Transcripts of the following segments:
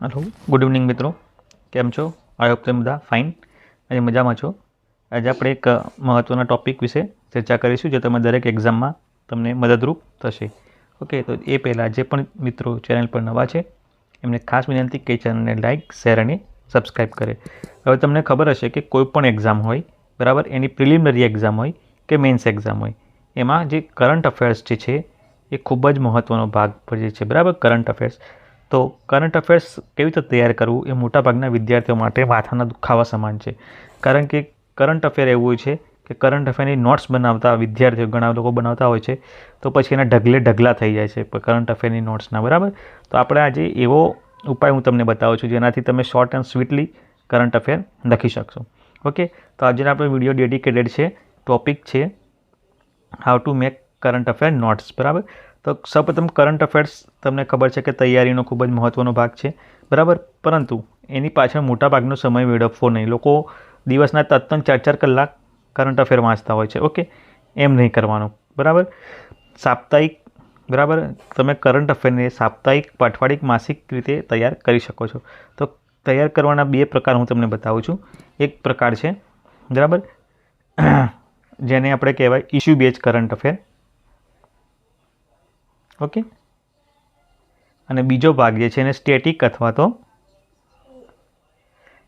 Hello, good evening મિત્રો. કેમ છો? આઈ હોપ તમે બધા ફાઇન. અને મજામાં છો? આજે આપણે એક મહત્ત્વના ટૉપિક વિશે ચર્ચા કરીશું, જે તમે દરેક એક્ઝામમાં તમને મદદરૂપ થશે. ઓકે, તો એ પહેલાં જે પણ મિત્રો ચેનલ પર નવા છે, એમને ખાસ વિનંતી કે ચેનલને લાઇક શેર અને સબસ્ક્રાઈબ કરે. હવે તમને ખબર હશે કે કોઈ પણ એક્ઝામ હોય, બરાબર, એની પ્રિલિમિનરી એક્ઝામ હોય કે મેન્સ એક્ઝામ હોય, એમાં જે કરંટ અફેર્સ જે છે, એ ખૂબ જ મહત્ત્વનો ભાગ ભજે છે. બરાબર, કરંટ અફેર્સ. તો કરંટ અફેર્સ કેવી રીતે તૈયાર કરવું એ મોટાભાગના વિદ્યાર્થીઓ માટે માથાના દુખાવા સમાન છે. કારણ કે કરંટ અફેર એવું હોય છે કે કરંટ અફેરની નોટ્સ બનાવતા વિદ્યાર્થીઓ, ઘણા લોકો બનાવતા હોય છે, તો પછી એના ઢગલે ઢગલા થઈ જાય છે કરંટ અફેરની નોટ્સના બરાબર? તો આપણે આજે એવો ઉપાય હું તમને બતાવું છું જેનાથી તમે short and sweetly current affair લખી શકશો. ઓકે? તો આજે આપણો વીડિયો ડેડિકેટેડ છે ટોપિક છે how to make current affair notes બરાબર? તો સૌપ્રથમ કરંટ અફેર્સ તમને ખબર છે કે તૈયારીનો ખૂબ જ મહત્ત્વનો ભાગ છે. બરાબર? પરંતુ એની પાછળ મોટાભાગનો સમય વેડફવો નહીં. લોકો દિવસના તત્તન ચાર ચાર કલાક કરંટ અફેર વાંચતા હોય છે. ઓકે? એમ નહીં કરવાનું. બરાબર? સાપ્તાહિક, બરાબર? તમે કરંટ અફેરને સાપ્તાહિક અઠવાડિક માસિક રીતે તૈયાર કરી શકો છો. તો તૈયાર કરવાના બે પ્રકાર હું તમને બતાવું છું. એક પ્રકાર છે, બરાબર? જેને આપણે કહેવાય issue base current affair okay? અને બીજો ભાગ જે છે એને સ્ટેટિક અથવા તો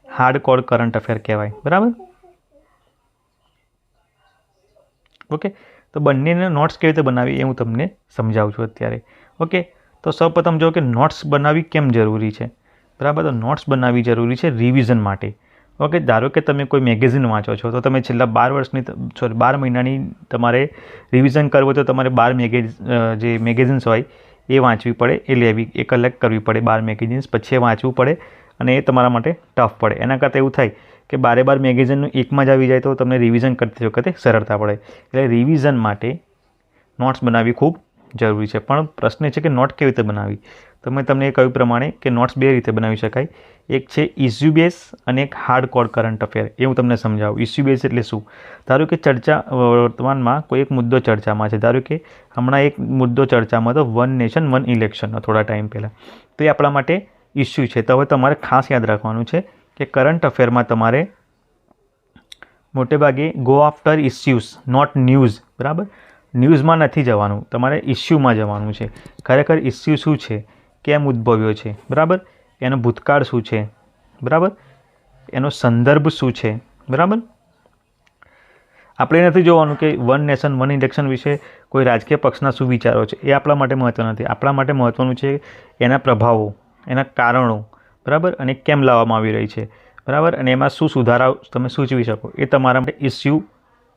હાર્ડ કોડ કરંટ અફેર કહેવાય. બરાબર? ઓકે? તો બંનેને નોટ્સ કેવી રીતે બનાવી એ હું તમને સમજાવું છું અત્યારે. ઓકે? તો સૌપ્રથમ જો કે નોટ્સ બનાવવી કેમ જરૂરી છે? બરાબર? તો નોટ્સ બનાવવી જરૂરી છે રિવિઝન માટે. ઓકે, ધારો કે તમે કોઈ મેગેઝિન વાંચો છો, તો તમે છેલ્લા બાર વર્ષની સોરી બાર મહિનાની તમારે રિવિઝન કરવું તો તમારે બાર મેગેઝ જે મેગેઝિન્સ હોય, એ વાંચવી પડે, એ લેવી, એ કલેક્ટ કરવી પડે બાર મેગેઝિન્સ પછી વાંચવું પડે અને એ તમારા માટે ટફ પડે. એના કરતાં એવું થાય કે બારે બાર મેગેઝિનનું એકમાં જ આવી જાય તો તમને રિવિઝન કરતી વખતે સરળતા પડે. એટલે રિવિઝન માટે નોટ્સ બનાવવી ખૂબ જરૂરી છે. પણ પ્રશ્ન એ છે કે નોટ કેવી રીતે બનાવવી? તો મેં તમને કહ્યું પ્રમાણે કે નોટ્સ બે રીતે બનાવી શકાય. એક છે ઇસ્યુ બેઝ અને એક હાર્ડ કોડ કરંટ અફેર. એ હું તમને સમજાવું. ઇસ્યુ બેઝ એટલે શું? ધારો કે ચર્ચા વર્તમાનમાં કોઈ એક મુદ્દો ચર્ચામાં છે. ધારો કે હમણાં એક મુદ્દો ચર્ચામાં તો વન નેશન વન ઇલેક્શનનો થોડા ટાઈમ પહેલાં. તો એ આપણા માટે ઇસ્યુ છે. તો હવે તમારે ખાસ યાદ રાખવાનું છે કે કરંટ અફેરમાં તમારે મોટે ભાગે go after issues not news બરાબર? ન્યૂઝમાં નથી જવાનું. તમારે ઇસ્યુમાં જવાનું છે. ખરેખર ઇસ્યુ શું છે? કેમ ઉદ્ભવ્યો છે? બરાબર? એનો ભૂતકાળ શું છે? બરાબર? એનો સંદર્ભ શું છે? બરાબર? આપણે નથી જોવાનું કે વન નેશન, વન ઇલેક્શન વિશે કોઈ રાજકીય પક્ષના શું વિચારો છે. એ આપણા માટે મહત્ત્વ નથી. આપણા માટે મહત્ત્વનું છે એના પ્રભાવો, એના કારણો, બરાબર? અને કેમ લાવવામાં આવી રહી છે. બરાબર? અને એમાં શું સુધારાઓ તમે સૂચવી શકો. એ તમારા માટે ઇસ્યુ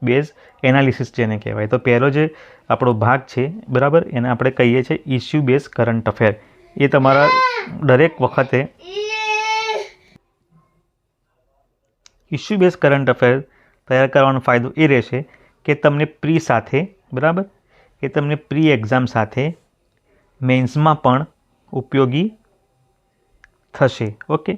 બેઝ એનાલિસિસ જેને કહેવાય. તો પહેલો જે આપણો ભાગ છે, બરાબર? એને આપણે કહીએ છીએ ઇસ્યુ બેઝ કરંટ અફેર એ તમારા દરેક વખતે ઇસ્યુ બેઝ કરંટ અફેર તૈયાર કરવાનો ફાયદો એ રહેશે કે તમને પ્રી સાથે, બરાબર? એ તમને પ્રી એક્ઝામ સાથે મેન્સમાં પણ ઉપયોગી થશે, ઓકે?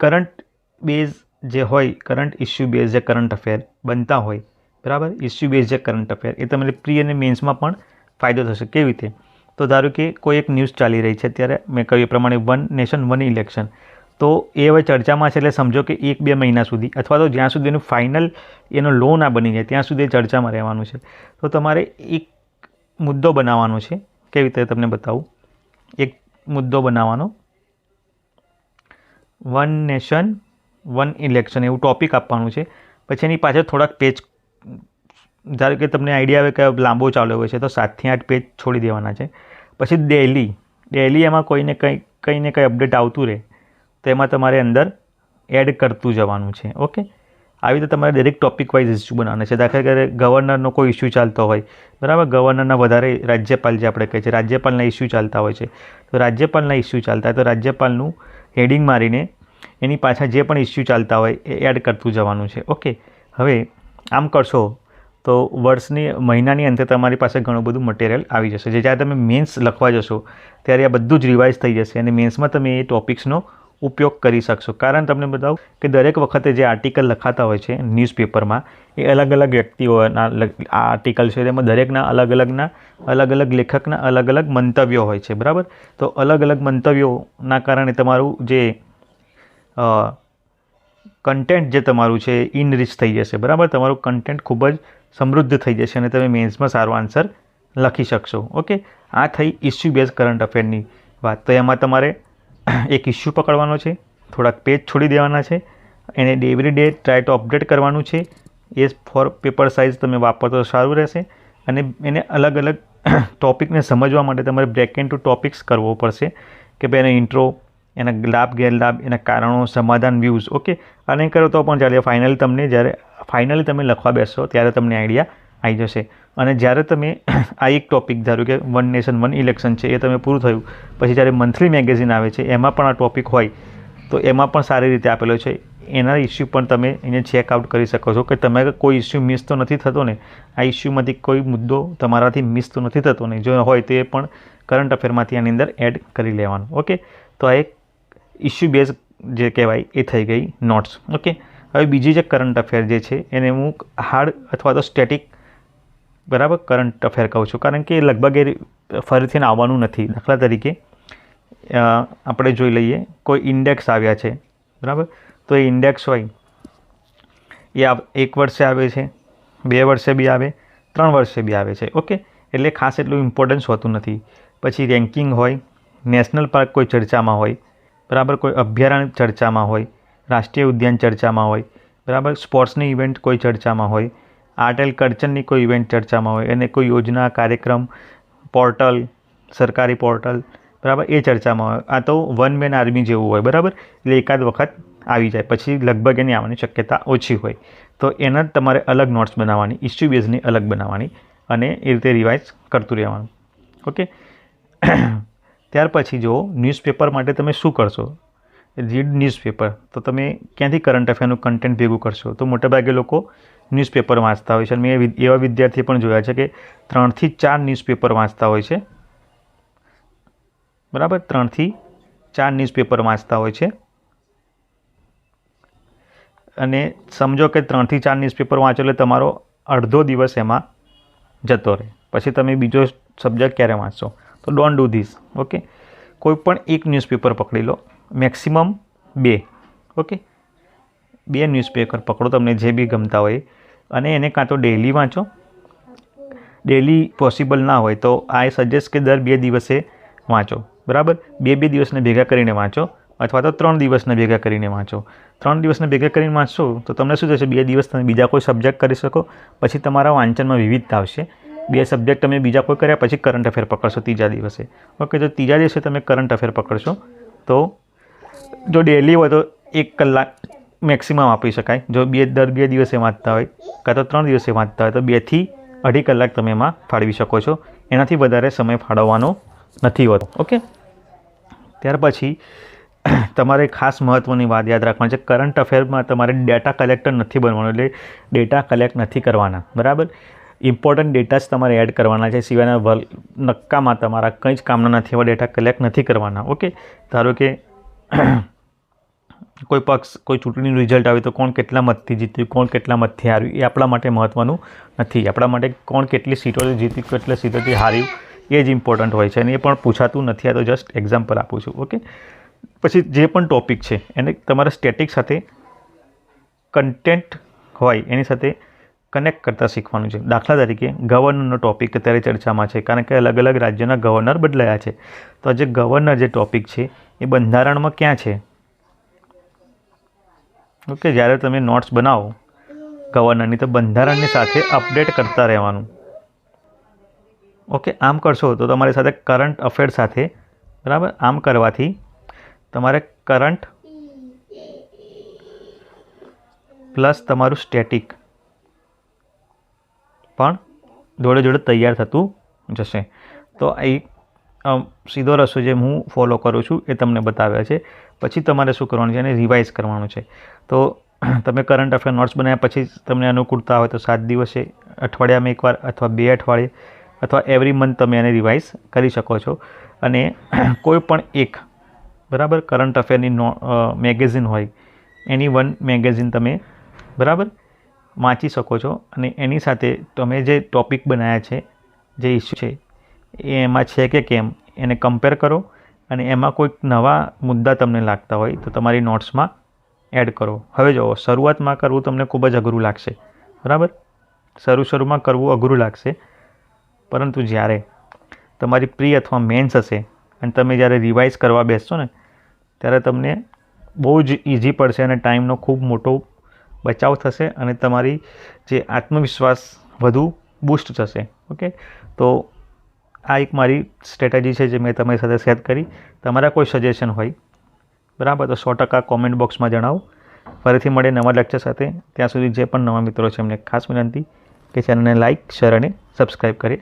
કરંટ બેઝ જે હોય, કરંટ ઇસ્યુ બેઝ જે કરંટ અફેર બનતા હોય, બરાબર? ઇસ્યુ બેઝ જે કરંટ અફેર એ તમને પ્રી અને મેન્સમાં પણ ફાયદો થશે. કેવી રીતે? તો ધારો કે કોઈ એક ન્યૂઝ ચાલી રહી છે ત્યારે મેં કહ્યું એ પ્રમાણે વન નેશન, વન ઇલેક્શન. તો એ હવે ચર્ચામાં છે એટલે સમજો કે એક, બે મહિના સુધી અથવા તો જ્યાં સુધી એનું ફાઇનલ એનો લો ના બની જાય, ત્યાં સુધી ચર્ચામાં રહેવાનું છે. તો તમારે એક મુદ્દો બનાવવાનો છે. કેવી રીતે તમને બતાવું? એક મુદ્દો બનાવવાનો. વન નેશન, વન ઇલેક્શન એવું ટોપિક આપવાનું છે. પછી એની પાછળ થોડાક પેજ ધારો કે તમને આઈડિયા આવે કે લાંબો ચાલ્યો હોય છે, તો સાતથી આઠ પેજ છોડી દેવાના છે. પછી ડેલી ડેલી એમાં કોઈને કંઈ કંઈ ને કંઈ અપડેટ આવતું રહે, તો એમાં તમારે અંદર એડ કરતું જવાનું છે ઓકે આવી રીતે તમારે દરેક ટોપિક વાઇઝ ઇસ્યુ બનાવવાના છે. દાખલા કે ગવર્નરનો કોઈ ઇસ્યુ ચાલતો હોય, બરાબર? ગવર્નરના વધારે રાજ્યપાલ જે આપણે કહીએ છીએ, રાજ્યપાલના ઇસ્યુ ચાલતા હોય છે. તો રાજ્યપાલના ઇસ્યુ ચાલતા હોય, તો રાજ્યપાલનું હેડિંગ મારીને એની પાછળ જે પણ ઇસ્યુ ચાલતા હોય, એ એડ કરતું જવાનું છે ઓકે હવે આમ કરશો તો વર્ષની, મહિનાની અંતે તમારી પાસે ઘણું બધું મટીરિયલ આવી જશે. જે જ્યારે તમે મેન્સ લખવા જશો, ત્યારે આ બધું જ રિવાઇઝ થઈ જશે અને મેન્સમાં તમે એ ટોપિક્સનો ઉપયોગ કરી શકશો. કારણ તમને બતાવું કે દરેક વખતે જે આર્ટિકલ લખાતા હોય છે ન્યૂઝપેપરમાં એ અલગ અલગ વ્યક્તિઓના આ આર્ટિકલ છે. તેમાં દરેકના અલગ અલગના અલગ અલગ લેખકના અલગ અલગ મંતવ્યો હોય છે. બરાબર? તો અલગ અલગ મંતવ્યોના કારણે તમારું જે કન્ટેન્ટ જે તમારું છે ઇનરીચ થઈ જશે, બરાબર? તમારું કન્ટેન્ટ ખૂબ જ સમૃદ્ધ થઈ જશે અને તમે મેન્સમાં સારો આન્સર લખી શકશો, ઓકે? આ થઈ ઇસ્યુ બેઝ કરંટ અફેરની વાત. તો એમાં તમારે એક ઇસ્યુ પકડવાનો છે, થોડાક પેજ છોડી દેવાના છે, એને every day try to update કરવાનું છે. એ ફોર પેપર સાઇઝ તમે વાપરતો સારું રહેશે અને એને અલગ અલગ ટોપિકને સમજવા માટે તમારે બ્રેક એન્ડ ટુ ટૉપિક્સ કરવો પડશે કે ભાઈ એનો ઇન્ટ્રો એના લાભ, ગેરલાભ, એના કારણો, સમાધાન વ્યૂઝ ઓકે અને કરો તો પણ ચાલે ફાઇનલી તમને, જ્યારે ફાઇનલી તમે લખવા બેસશો ત્યારે તમને આઈડિયા આવી જશે. અને જ્યારે તમે આ એક ટોપિક ધારો કે વન નેશન વન ઇલેક્શન છે, એ તમે પૂરું થયું, પછી જ્યારે મંથલી મેગેઝિન આવે છે, એમાં પણ આ ટોપિક હોય, તો એમાં પણ સારી રીતે આપેલો છે. એના ઇસ્યુ પણ તમે એને ચેકઆઉટ કરી શકો છો, કે તમે કોઈ ઇસ્યુ મિસ તો નથી થતો ને, આ ઇસ્યુમાંથી કોઈ મુદ્દો તમારાથી મિસ તો નથી થતો ને, જો હોય તો પણ કરંટ અફેરમાંથી આની અંદર એડ કરી લેવાનું ઓકે તો આ એક ઇસ્યુ બેઝ જે કહેવાય એ થઈ ગઈ નોટ્સ ઓકે હવે બીજી જે કરંટ અફેર જે છે, એને હું હાર્ડ અથવા તો સ્ટેટિક બરાબર કરંટ અફેર કહું છું. કારણ કે લગભગ એ ફરીથી આવવાનું નથી. દાખલા તરીકે આપણે જોઈ લઈએ, કોઈ ઇન્ડેક્સ આવ્યા છે, બરાબર? તો એ ઇન્ડેક્સ હોય. એ એક વર્ષે આવે છે, બે વર્ષે બી આવે, ત્રણ વર્ષે બી આવે છે. ઓકે એટલે ખાસ એટલું ઇમ્પોર્ટન્સ હોતું નથી. પછી રેન્કિંગ હોય નેશનલ પાર્ક કોઈ ચર્ચામાં હોય બરાબર? કોઈ અભયારણ્ય ચર્ચામાં હોય, રાષ્ટ્રીય ઉદ્યાન ચર્ચામાં હોય, બરાબર? સ્પોર્ટ્સની ઇવેન્ટ કોઈ ચર્ચામાં હોય, આર્ટ એન્ડ કલ્ચરની કોઈ ઇવેન્ટ ચર્ચામાં હોય અને કોઈ યોજના, કાર્યક્રમ, પોર્ટલ, સરકારી પોર્ટલ, બરાબર? એ ચર્ચામાં હોય. આ તો વન મેન આર્મી જેવું હોય, બરાબર? એટલે એકાદ વખત આવી જાય. પછી લગભગ એની આવવાની શક્યતા ઓછી હોય. તો એના તમારે અલગ નોટ્સ બનાવવાની ઇસ્યુ બેઝની અલગ બનાવવાની અને એ રીતે રિવાઇઝ કરતું રહેવાનું. ઓકે ત્યાર પછી જો ન્યૂઝપેપર માટે તમે શું કરશો? રીડ ન્યૂઝપેપર તો તમે ક્યાંથી કરંટ અફેરનું કન્ટેન્ટ ભેગું કરશો? તો મોટાભાગે લોકો ન્યૂઝપેપર વાંચતા હોય છે. અને મેં એવા વિદ્યાર્થી પણ જોયા છે કે ત્રણથી ચાર ન્યૂઝપેપર વાંચતા હોય છે. બરાબર? ત્રણથી ચાર ન્યૂઝપેપર વાંચતા હોય છે. અને સમજો કે ત્રણથી ચાર ન્યૂઝપેપર વાંચો એટલે તમારો અડધો દિવસ એમાં જતો રહે. પછી તમે બીજો સબ્જેક્ટ ક્યારે વાંચશો? તો ડોન્ટ ડુ ધીસ, ઓકે? કોઈ પણ એક ન્યૂઝપેપર પકડી લો, મેક્સિમમ બે, ઓકે? બે ન્યૂઝપેપર પકડો તમને જે બી ગમતા હોય. અને એને કાં તો ડેલી વાંચો. ડેલી પોસિબલ ના હોય તો આઈ સજેસ્ટ કે દર બે દિવસે વાંચો, બરાબર? બે બે દિવસને ભેગા કરીને વાંચો અથવા તો ત્રણ દિવસને ભેગા કરીને વાંચો. ત્રણ દિવસને ભેગા કરીને વાંચશો તો તમને શું થશે? બે દિવસ તમે બીજા કોઈ સબ્જેક્ટ કરી શકો, પછી તમારા વાંચનમાં વિવિધતા આવશે. બે સબ્જેક્ટ તમે બીજા કોઈ કર્યા, પછી કરંટ અફેર પકડશો ત્રીજા દિવસે. ઓકે તો ત્રીજા દિવસે તમે કરંટ અફેર પકડશો. તો જો ડેલી હોય તો એક કલાક મેક્સિમમ આપી શકાય. જો બે, દર બે દિવસે વાંચતા હોય, કાં તો ત્રણ દિવસે વાંચતા હોય, તો બેથી અઢી કલાક તમે એમાં ફાળવી શકો છો. એનાથી વધારે સમય ફાળવવાનો નથી હોતો. ઓકે ત્યાર પછી તમારે ખાસ મહત્ત્વની વાત યાદ રાખવાની છે. કરંટ અફેરમાં તમારે ડેટા કલેક્ટર નથી બનવાનું, એટલે ડેટા કલેક્ટ નથી કરવાના. બરાબર? ઇમ્પોર્ટન્ટ ડેટા જ તમારે એડ કરવાના છે, સિવાયના નક્કામાં તમારા કંઈ જ કામના નથી, એવા ડેટા કલેક્ટ નથી કરવાના ઓકે ધારો કે કોઈ પક્ષ, કોઈ ચૂંટણીનું રિઝલ્ટ આવે તો કોણ કેટલા મતથી જીત્યું, કોણ કેટલા મતથી હાર્યું, એ આપણા માટે મહત્ત્વનું નથી. આપણા માટે કોણ કેટલી સીટોથી જીત્યું, કેટલી સીટોથી હાર્યું, એ જ ઇમ્પોર્ટન્ટ હોય છે. અને એ પણ પૂછાતું નથી, આ તો જસ્ટ એક્ઝામ્પલ આપું છું ઓકે પછી જે પણ ટોપિક છે, એને તમારા સ્ટેટિક સાથે કન્ટેન્ટ હોય, એની સાથે કનેક્ટ કરતાં શીખવાનું છે. દાખલા તરીકે ગવર્નરનો ટૉપિક અત્યારે ચર્ચામાં છે કારણ કે અલગ અલગ રાજ્યના ગવર્નર બદલાયા છે. તો આજે ગવર્નર જે ટોપિક છે એ બંધારણમાં ક્યાં છે? ઓકે જ્યારે તમે નોટ્સ બનાવો ગવર્નરની તો બંધારણની સાથે અપડેટ કરતા રહેવાનું. ઓકે આમ કરશો તો તમારી સાથે કરંટ અફેર સાથે બરાબર? આમ કરવાથી તમારે કરંટ પ્લસ તમારું સ્ટેટિક પણ જોડે જોડે તૈયાર થતું જશે. તો એ સીધો રસ્તો જે હું ફોલો કરું છું એ તમને બતાવ્યા છે. પછી તમારે શું કરવાનું છે એને રિવાઇઝ કરવાનું છે. તો તમે કરંટ અફેર નોટ્સ બનાવ્યા પછી તમને અનુકૂળતા હોય તો સાત દિવસે અઠવાડિયામાં એકવાર અથવા બે અઠવાડિયે અથવા એવરી મંથ તમે એને રિવાઇઝ કરી શકો છો. અને કોઈ પણ એક, બરાબર કરંટ અફેરની નો મેગેઝિન હોય એની વન મેગેઝિન તમે, બરાબર? વાંચી શકો છો અને એની સાથે તમે જે ટોપિક બનાવ્યા છે, જે ઇસ્યુ છે, એ એમાં છે કે કેમ, એને કમ્પેર કરો અને એમાં કોઈક નવા મુદ્દા તમને લાગતા હોય તો તમારી નોટ્સમાં એડ કરો. હવે જુઓ, શરૂઆતમાં કરવું તમને ખૂબ જ અઘરું લાગશે, બરાબર? શરૂ શરૂમાં કરવું અઘરું લાગશે, પરંતુ જ્યારે તમારી પ્રી અથવા મેન્સ હશે અને તમે જ્યારે રિવાઇઝ કરવા બેસશો ને, ત્યારે તમને બહુ જ ઇઝી પડશે અને ટાઈમનો ખૂબ મોટો બચાવ થશે અને તમારી જે આત્મવિશ્વાસ વધુ બૂસ્ટ થશે ઓકે તો આ એક મારી સ્ટ્રેટેજી છે જે મેં તમારી સાથે શેર કરી. તમારા કોઈ સજેશન હોય, બરાબર? તો સો ટકા કોમેન્ટ બોક્સમાં જણાવો. ફરીથી મળે નવા લેક્ચર સાથે. ત્યાં સુધી જે પણ નવા મિત્રો છે એમને ખાસ વિનંતી કે ચેનલને લાઇક શેર અને સબસ્ક્રાઈબ કરી